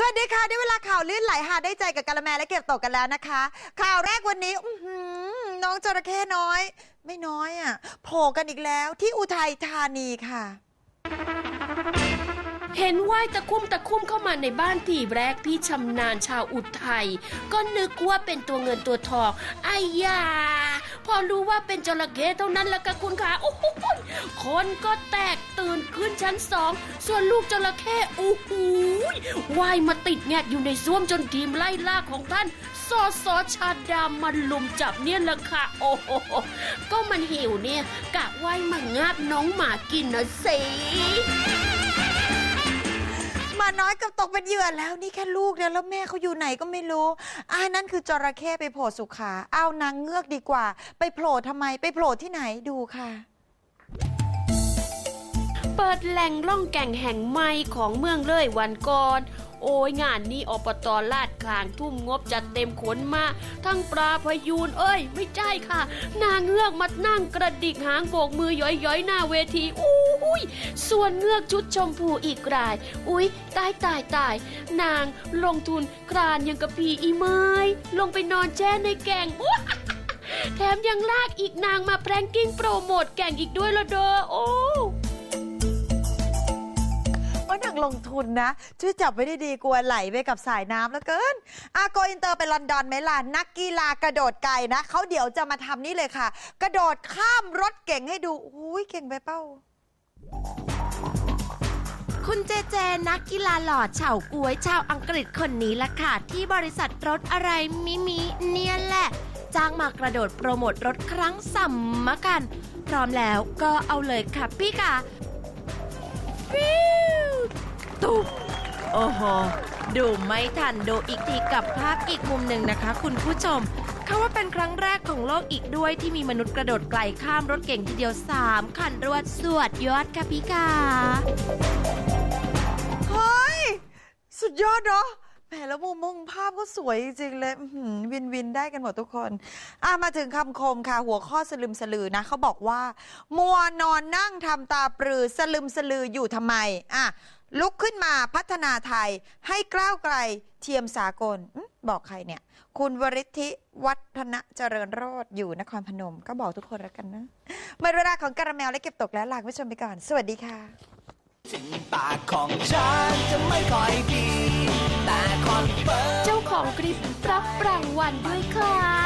สวัสดีค่ะ ได้เวลาข่าวลื่นไหลหาได้ใจกับกะละแมและเก็บตกกันแล้วนะคะ ข่าวแรกวันนี้อื้อหือน้องจระเข้น้อย ไม่น้อยอะโผล่กันอีกแล้วที่อุทัยธานีค่ะ เห็นว่ายตะคุ่มตะคุ่มเข้ามาในบ้านทีแรกพี่ชำนาญชาวอุทัยก็นึกว่าเป็นตัวเงินตัวทองไอ้ยา พอรู้ว่าเป็นจระเข้เท่านั้นแล้วก็คุณขาโอ้โหคนก็แตกตื่นขึ้นชั้นสอง ส่วนลูกจระเข้โอ้โหว่ายมาติดแงกอยู่ในซ่วมจนทีมไล่ล่าของท่านสอสอชาดามันลุมจับเนี่ยแหละค่ะ โอ้โหก็มันหิวเนี่ยกะว่ายมางาบน้องหมากินนะสิ หมาน้อยกับตกเป็นเหยื่อแล้วนี่แค่ลูกเนี่ยแล้วแม่เขาอยู่ไหนก็ไม่รู้อันนั่นคือจระเข้ไปโผล่สุขาเอานางเงือกดีกว่า ไปโผล่ทำไมไปโผล่ที่ไหนดูค่ะ เปิดแหล่งล่องแก่งแห่งใหม่ของเมืองเลยวันก่อน โอ้ยงานนี้อปตลาดคางทุ่มงบจัดเต็มขนมา ทั้งปลาพยูนเอ้ย ไม่ใช่ค่ะ นางเงือกมานั่งกระดิกหางโบกมือย้อยๆ หน้าเวทีอุ้ยส่วนเงือกชุดชมพูอีกราย อุ้ยตายตายตาย นางลงทุนคลานยังกับพีอีไม้ลงไปนอนแช่ในแกงแถมยังลากอีกนางมาแพรงกิ้งโปรโมทแก่งอีกด้วยละเด้อโอ้ ลงทุนนะช่วยจับไว้ด้ดีกลัวไหลไปกับสายน้ำแล้วเกินอาโกอินเตอร์ไปลอนดอนไหมล่ะนักกีฬากระโดดไกลนะ เขาเดี๋ยวจะมาทำนี่เลยค่ะ กระโดดข้ามรถเก่งให้ดูอุ้ยเก่งไปเป้า คุณเจเจนักกีฬาหล่อเฉาก้วยชาวอังกฤษคนนี้ละค่ะ ที่บริษัทรถอะไรมิมิเนี่ยแหละจ้างมากระโดดโปรโมทรถครั้งสำมมกัน พร้อมแล้วก็เอาเลยค่ะพี่กาฟิว ตุบโอ้โห ดูไม่ทันดูอีกทีกับภาพอีกมุมหนึ่งนะคะ คุณผู้ชมเขาว่าเป็นครั้งแรกของโลกอีกด้วยที่มีมนุษย์กระโดดไกลข้ามรถเก่งทีเดียว 3 คันรวดสวดยอดค่ะพี่กาเฮ้ย สุดยอดเนาะ แหมแล้วมุมมุมภาพก็สวยจริงเลยวินวินได้กันหมดทุกคนอะมาถึงคำคมค่ะ หัวข้อสลึมสลือนะเขาบอกว่า มัวนอนนั่งทำตาปรือสลึมสลืออยู่ทำไมอะลุกขึ้นมาพัฒนาไทยให้กล้าวไกลเทียมสากลบอกใครเนี่ย คุณวริทธิวัฒนเจริญโรธอยู่นครพนม ก็บอกทุกคนแล้วกันนะหมดเวลาของการาแมวและเก็บตกแล้วลาคุณผู้ชมไปก่อน สวัสดีค่ะถึงปากของฉันจะไม่ค่อยดี องกริปรับรางวัลด้วยค่ะเก็บ